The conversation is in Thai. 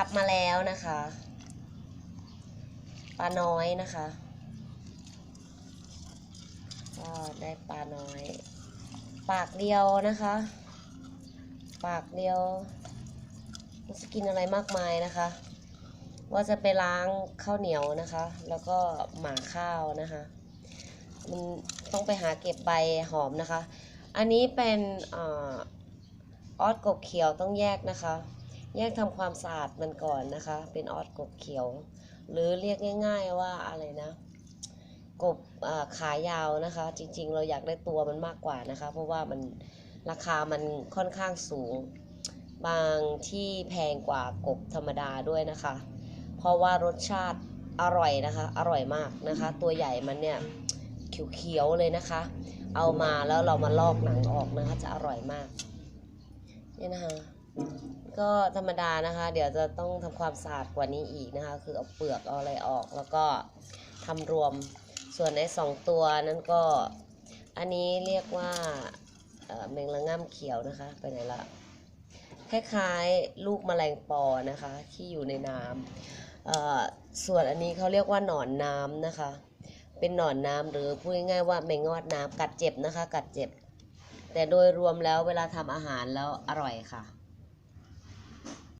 กลับมาแล้วนะคะปลาน้อยนะคะก็ได้ปลาน้อย ปากเดียวนะคะ ปากเดียวไม่จะกินอะไรมากมายนะคะ ว่าจะไปล้างข้าวเหนียวนะคะ แล้วก็หมาข้าวนะคะมันต้องไปหาเก็บใบหอมนะคะ อันนี้เป็นออสกบเขียวต้องแยกนะคะ แยกทำความสะอาดมันก่อนนะคะ เป็นออสกบเขียว หรือเรียกง่าย ๆว่าอะไรนะกบขายาวนะคะ จริง ๆ เราอยากได้ตัวมันมากกว่านะคะ เพราะว่ามันราคามันค่อนข้างสูง บางที่แพงกว่ากบธรรมดาด้วยนะคะ เพราะว่ารสชาติอร่อยนะคะ อร่อยมากนะคะ ตัวใหญ่มันเนี่ยเขียวๆเลยนะคะ เอามาแล้วเรามาลอกหนังออกนะคะ จะอร่อยมากเนี่ยนะคะ ก็ธรรมดานะคะ เดี๋ยวจะต้องทำความสะอาดกว่านี้อีกนะคะ คือเอาเปลือกเอาอะไรออกแล้วก็ทำรวมส่วนในสองตัวนั้นก็ อันนี้เรียกว่าเมงละง่ำเขียวนะคะไปไหนละคล้ายๆลูกแมลงปอนะคะ ที่อยู่ในน้ำส่วนอันนี้เขาเรียกว่าหนอนน้ำนะคะ เป็นหนอนน้ำหรือพูดง่ายๆว่าแมงงอดน้ำกัดเจ็บนะคะ กัดเจ็บ แต่โดยรวมแล้วเวลาทำอาหารแล้วอร่อยค่ะ